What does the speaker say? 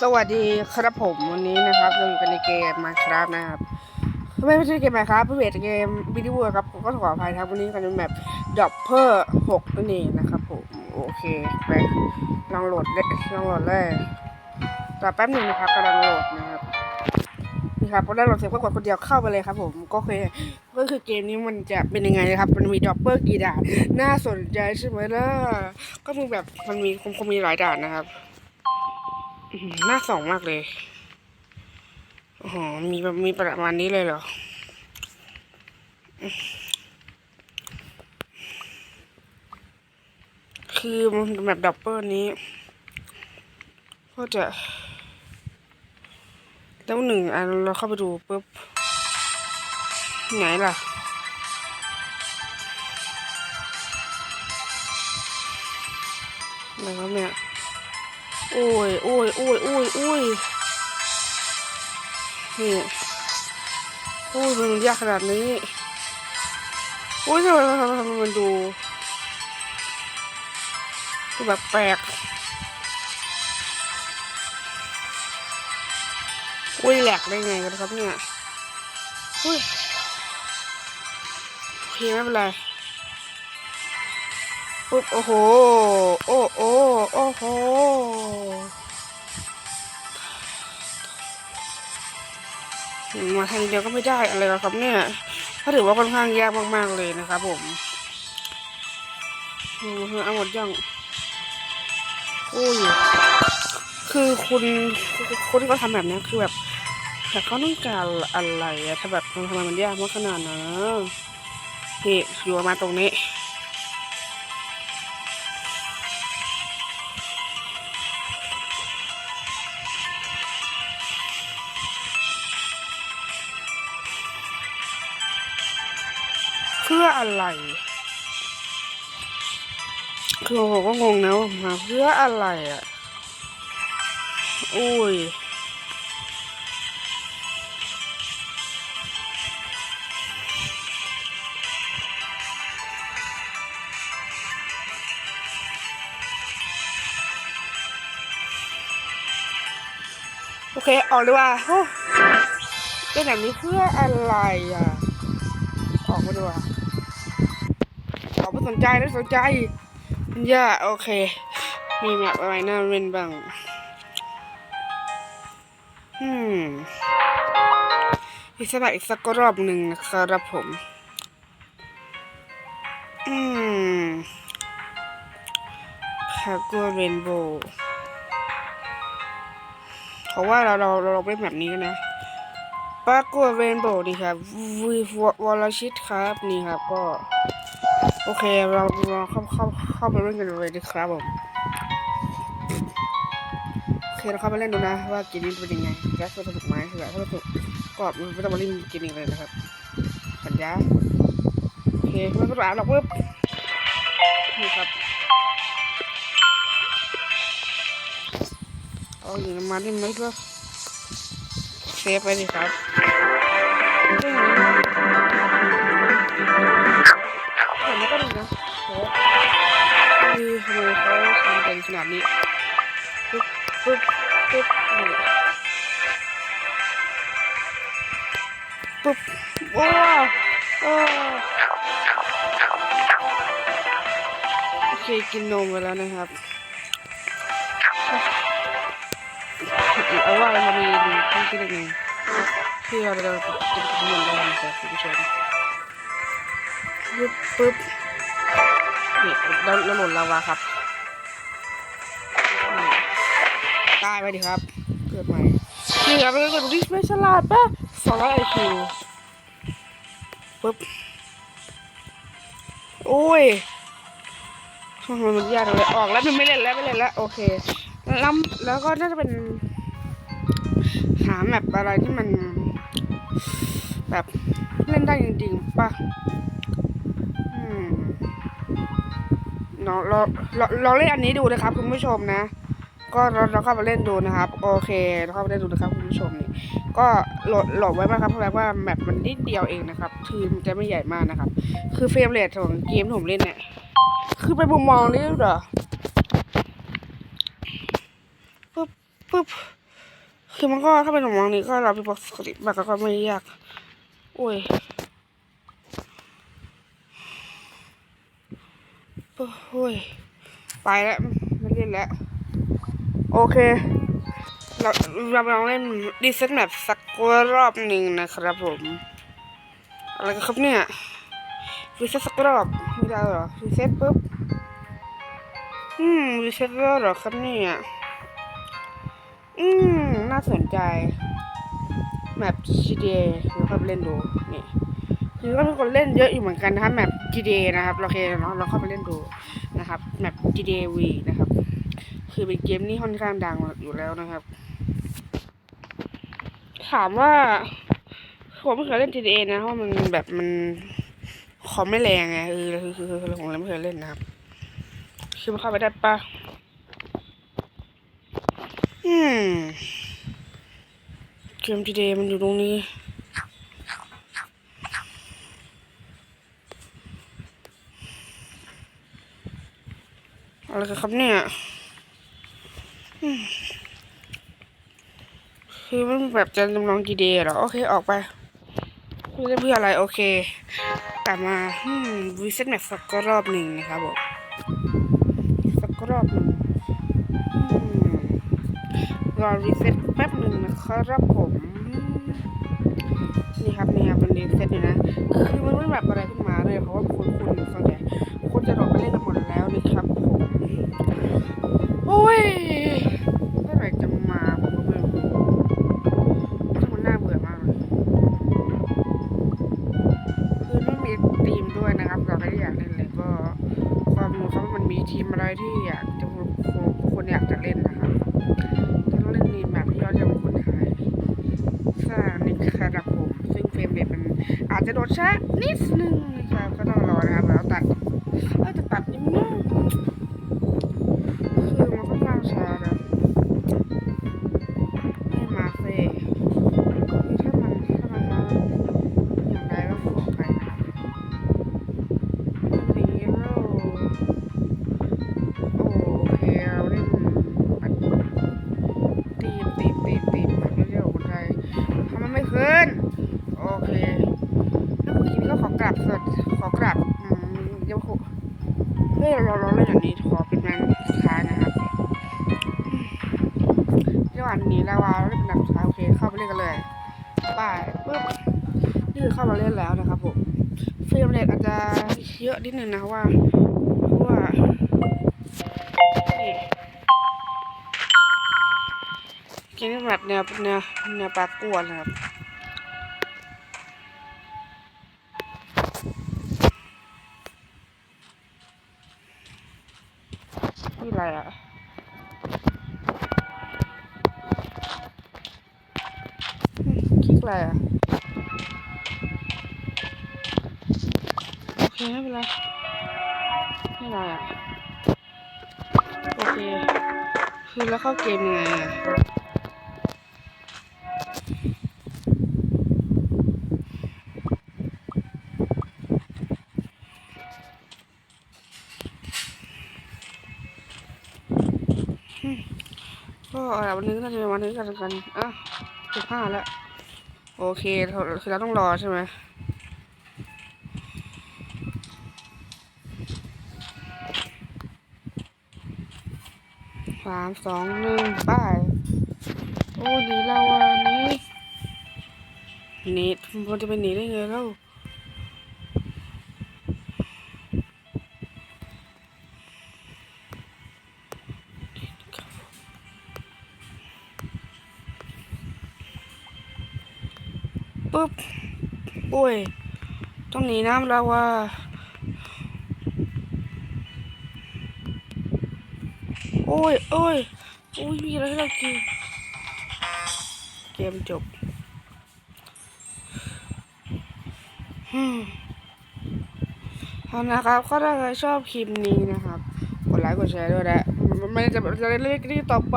สวัสดีครับผมวันนี้นะครับเราอยู่กันในเกม Minecraft นะครับไม่ใช่เกม Minecraft เป็นเกมวิดีโอครับผมก็ขออภัยครับวันนี้กันเป็นแบบดอปเพอร์หกนั่นเองนะครับผมโอเคไปลองโหลดเลยลองโหลดเลยต่อแป๊บหนึ่งนะครับกำลังโหลดนะครับนี่ครับพอได้โหลดเสร็จก็กดคนเดียวเข้าไปเลยครับ ผมก็คือก็คือเกมนี้มันจะเป็นยังไงนะครับ มันมีดอปเปอร์กี่ด่านน่าสนใจใช่ไหมล่ะก็มีแบบมันมีคงคงมีหลายด่านนะครับ หน้าสองมากเลยอ้โหมีมีประมาณนี้เลยเหรอ คือแบบดับเบิลนี้ ก็จะ แล้วหนึ่งอันเราเข้าไปดูปุ๊บไหนล่ะอะไรครับเนี่ย โอ้ยโอ้ยโอ้ยโอ้ยโอ้ยนี่โอ้ยมันยากขนาดนี้โอ้ยทำไมทำไมทำไมมันดูดูแบบแปลกโอ้ยแหลกได้ไงกันครับเนี่ยอุ้ยโอเคไม่เป็นไร ปุ๊บโอ้โห โอ้โอ้โอ้โหมาทางเดียวก็ไม่ได้อะไรหรอกครับเนี่ยถ้าถือว่าค่อนข้างยากมากๆเลยนะครับผมอืมเอาหมดยังโอ้ยคือคุณคนที่เขาทำแบบนี้คือแบบแต่เขาต้องการอะไรอะถ้าแบบทำไมมันยากมากขนาดนั้นนี่อยู่มาตรงนี้ อะไร คือผมก็งงนะว่ามาเพื่ออะไรอะ อุ้ยโอเค ออกเลยว่าโอ้เป็นแบบนี้เพื่ออะไรอะ ออกมาดูอะออกไม่ สนใจไม่สนใจย่าโอเค มีแมปอะไรน่าเล่นบ้างอืมอีกสักอีกสักรอบหนึ่งนะครับผม อืมคาโกเรนโบว์เพราะว่าเราเราเราเล่นแบบนี้กันนะปากฏเรนโบว์ดีครับวีวอลชิตครับ นี่ครับก็ โอเค เราเราเข้าเข้าเข้าไปเล่นกันเลยดีครับผม โอเคเราเข้าไปเล่นดูนะว่าเกมนี้เป็นยังไงและสนุกไหมคือแบบถ้าสนุกก็ไม่ต้องมาเล่นเกมนี้เลยนะครับ สัญญา โอเคไม่ต้องอ่านหรอกปุ๊บนี่ครับเอาอยู่น้มันได้ไหมก็เซฟไปดิครับ คือทำไมเขาทำกันขนาดนี้ปึ๊บปึ๊บปึ๊บนี่ปึ๊บโอ้โอ้โอเคกินนมไปแล้วนะครับเอาว่ามันมีหนึ่งที่ที่หนึ่งที่เราจะจะจะทำมันได้นะครับคุณผู้ชมปึ๊บปึ๊บ นี่แล้วแล้วหล่นลาวาครับตายไปดิครับ เกิดใหม่นี่ครับเป็นคนที่ไม่ฉลาดปะสองร้อยไอคิวปึ๊บโอ้ยมมันยากเลยออกแล้วมันไม่เล่นแล้วไม่เล่นแล้วโอเคแล้วแล้วก็น่าจะเป็น หาแมปอะไรที่มัน แบบเล่นได้จริงๆป่ะ เราเราเราเล่นอันนี้ดูนะครับ คุณผู้ชมนะ ก็เราเราเข้ามาเล่นดูนะครับ โอเคเราเข้ามาเล่นดูนะครับคุณผู้ชมนี่ ก็โหลดโหลดไว้มากครับเพราะว่าแมปมันนิดเดียวเองนะครับคือมันจะไม่ใหญ่มากนะครับ คือเฟรมเรทของเกมที่ผมเล่นเนี่ยคือเป็นมุมมองนี่เหรอปึ๊บปึ๊บคือมันก็ถ้าเป็นของมองนี้ก็เราไปบอกปกติแบบก็ไม่ยากโอ้ย โอ้ยไปแล้วไม่เล่นแล้ว โอเค เราเราลองเล่นดีเซตแมปสักรอบหนึ่งนะครับผม อะไรกันครับเนี่ยรีเซ็ตสักรอบไม่ได้หรอรีเซ็ตปุ๊บอืมรีเซ็ตแล้วหรอครับเนี่ยอืมน่าสนใจ แมป GTA เราเข้าไปเล่นดูนี่ คือก็มีคนเล่นเยอะอยู่เหมือนกันนะครับแมป GTA นะครับเราเคเนาะเราเข้าไปเล่นดูนะครับแมป GTA V นะครับ คือเป็นเกมที่ค่อนข้างดังอยู่แล้วนะครับ ถามว่าผมไม่เคยเล่น GTA นะเพราะมันแบบมันคอมไม่แรงไงเออคือคือคือผมไม่เคยเล่นนะครับ คือมันเข้าไปได้ปะอืมเกม GTA มันอยู่ตรงนี้ อะไรกันครับเนี่ยคือมันแบบจะจำลอง GTA เหรอ โอเค ออกไปคือเพื่ออะไร โอเค กลับมาอืมวิเซตแมปสักรอบหนึ่งนะครับผมสักรอบหนึ่งรอรีเซ็ตแป๊บหนึ่งนะครับผม นี่ครับนี่ครับมันรีเซ็ตอยู่นะ คือมันไม่แบบอะไรขึ้นมาเลยเพราะว่าคนคนส่วนใหญ่คนจะโดดไปเล่นกันหมดแล้วนี่ครับ อ้ยเมื่อไหร่จะมาผมก็ไม่รู้ที่มันน่าเบื่อมากเลยคือไม่มีทีมด้วยนะครับเราไม่ได้อยากเล่นเลยก็ความรู้เขามันมีทีมอะไรที่อยากจะคนอยากจะเล่นนะครับต้องเล่นทีมแบบที่ยอดเยี่ยมคนไทยสร้างนี่ครับผม ซึ่งเฟรมเรทมันอาจจะโดดช้านิดนึงนะครับก็ต้องรอนะครับแล้วตัดเออจะตัดนี่มันยากคื เฮ้ยเราเราเล่นอย่างนี้ขอเป็นแมนสุดท้ายนะครับจังหวะนี้แล้วว่าเล่นเป็นแบบสุดท้ายโอเคเข้าไปเล่นกันเลยไป้ายปึ๊บนี่คือเข้ามาเล่นแล้วนะครับผมเฟรมเรทอาจจะเยอะนิดนึงนะว่าเพราะว่านี่เกมนี้แบบแนวแนวแนวปลากวนนะครับ อะไรอะคลิกอะไรอะโอเคไม่เป็นไรไม่เป็นไรอะโอเค คือแล้วเข้าเกมยังไงอะ วันนี้ก็น่าจะเป็นวันนี้กันกันอะสิบห้าแล้ว โอเคคือเราต้องรอใช่ไหมสามสองหนึ่งไป้ายโอ้หนีเราอะหนี่หนีมันจะไปหนีได้ไงเล่า ปุ๊บโอ้ย ต้องหนีน้ำแล้วว่ะโอ้ยโอ้ยโอ้ยมีอะไรให้เรากินเกมจบฮึมเอานะครับ ก็ถ้าใครชอบคลิปนี้นะครับ กดไลค์กดแชร์ด้วยนะไม่จะจะเล่นคลิปต่อไป